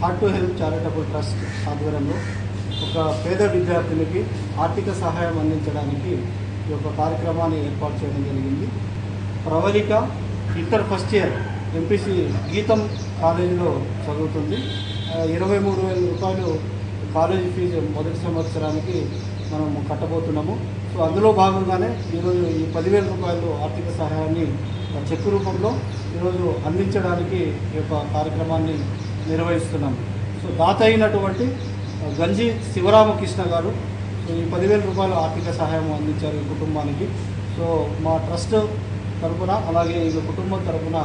Hard to charitable trust ఆధ్వర్యంలో ఒక పేద విద్యార్థినికి ఆర్థిక సహాయం అందించడానికి ఈ యొక్క కార్యక్రమాన్ని ఏర్పాటు చేయడం జరిగింది. Pravallika inter first year MPC GITAM కాలేజీలో చదువుతుంది. ఇరవై మూడు వేల రూపాయలు కాలేజీ ఫీజు మొదటి సంవత్సరానికి మనం కట్టబోతున్నాము. సో అందులో భాగంగానే ఈరోజు ఈ పదివేల రూపాయలు ఆర్థిక సహాయాన్ని చెక్ చెక్కు రూపంలో ఈరోజు అందించడానికి ఈ యొక్క కార్యక్రమాన్ని నిర్వహిస్తున్నాం. సో దాత అయినటువంటి గంజి శివరామకృష్ణ గారు సో ఈ పదివేల రూపాయలు ఆర్థిక సహాయం అందించారు ఈ కుటుంబానికి. సో మా ట్రస్ట్ తరపున అలాగే ఈ కుటుంబం తరఫున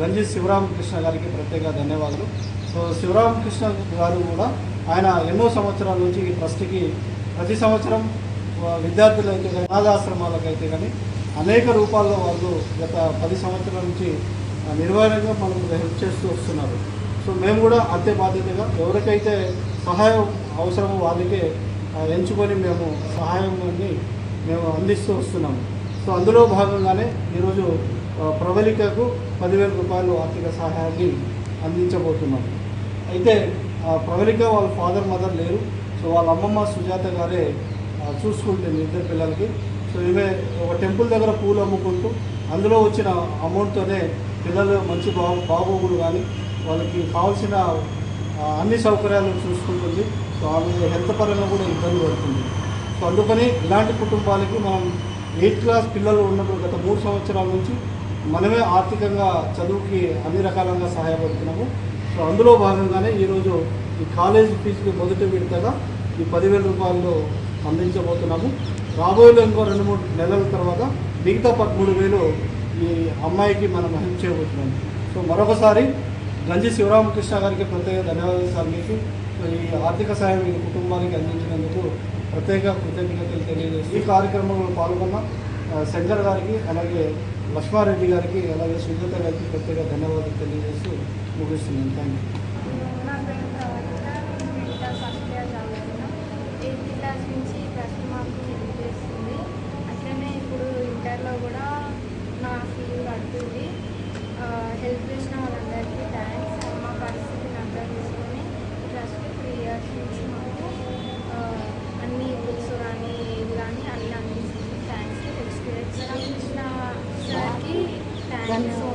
గంజి శివరామకృష్ణ గారికి ప్రత్యేక ధన్యవాదాలు. సో శివరామకృష్ణ గారు కూడా ఆయన ఎన్నో సంవత్సరాల నుంచి ఈ ట్రస్ట్కి ప్రతి సంవత్సరం ఆ, విద్యార్థులైతే కానీ అనాథాశ్రమాలకైతే కానీ అనేక రూపాల్లో వాళ్ళు గత పది సంవత్సరాల నుంచి నిర్వహణగా మనకు హెల్ప్ చేస్తూ వస్తున్నారు. సో మేము కూడా అంతే బాధ్యతగా ఎవరికైతే సహాయం అవసరమో వాళ్ళకే ఎంచుకొని మేము సహాయాన్ని మేము అందిస్తూ వస్తున్నాము. సో అందులో భాగంగానే ఈరోజు ప్రబలికకు పదివేల రూపాయలు ఆర్థిక సహాయాన్ని అందించబోతున్నాం. అయితే ప్రబలిక వాళ్ళ ఫాదర్ మదర్ లేరు. సో వాళ్ళ అమ్మమ్మ సుజాత గారే చూసుకుంటుంది ఇద్దరు పిల్లలకి. సో ఈమె ఒక టెంపుల్ దగ్గర పూలు అమ్ముకుంటూ అందులో వచ్చిన అమౌంట్తోనే పిల్లలు మంచి బాగు బాగోగులు కానీ వాళ్ళకి కావాల్సిన అన్ని సౌకర్యాలు చూసుకుంటుంది. సో ఆమె హెల్త్ పరంగా కూడా ఇబ్బంది పడుతుంది. సో అందుకని ఇలాంటి కుటుంబాలకి మనం ఎయిత్ క్లాస్ పిల్లలు ఉన్నప్పుడు గత మూడు సంవత్సరాల నుంచి మనమే ఆర్థికంగా చదువుకి అన్ని రకాలంగా సహాయపడుతున్నాము. సో అందులో భాగంగానే ఈరోజు ఈ కాలేజ్ ఫీజుకి మొదటి విడతగా ఈ పదివేల రూపాయలు అందించబోతున్నాము. రాబోయేలో ఇంకో రెండు మూడు నెలల తర్వాత మిగతా పదమూడు వేలు ఈ అమ్మాయికి మనం హెల్ప్ చేయబోతున్నాం సో మరొకసారి గంజి శివరామకృష్ణ గారికి ప్రత్యేక ధన్యవాదాలు సార్ మీకు. ఈ ఆర్థిక సాయం ఈ కుటుంబానికి అందించినందుకు ప్రత్యేక కృతజ్ఞతలు తెలియజేసి ఈ కార్యక్రమంలో పాల్గొన్న శంకర్ గారికి అలాగే లక్ష్మారెడ్డి గారికి అలాగే సుజాత గారికి ప్రత్యేక ధన్యవాదాలు తెలియజేస్తూ ముగిస్తున్నాను. Thank you Ana.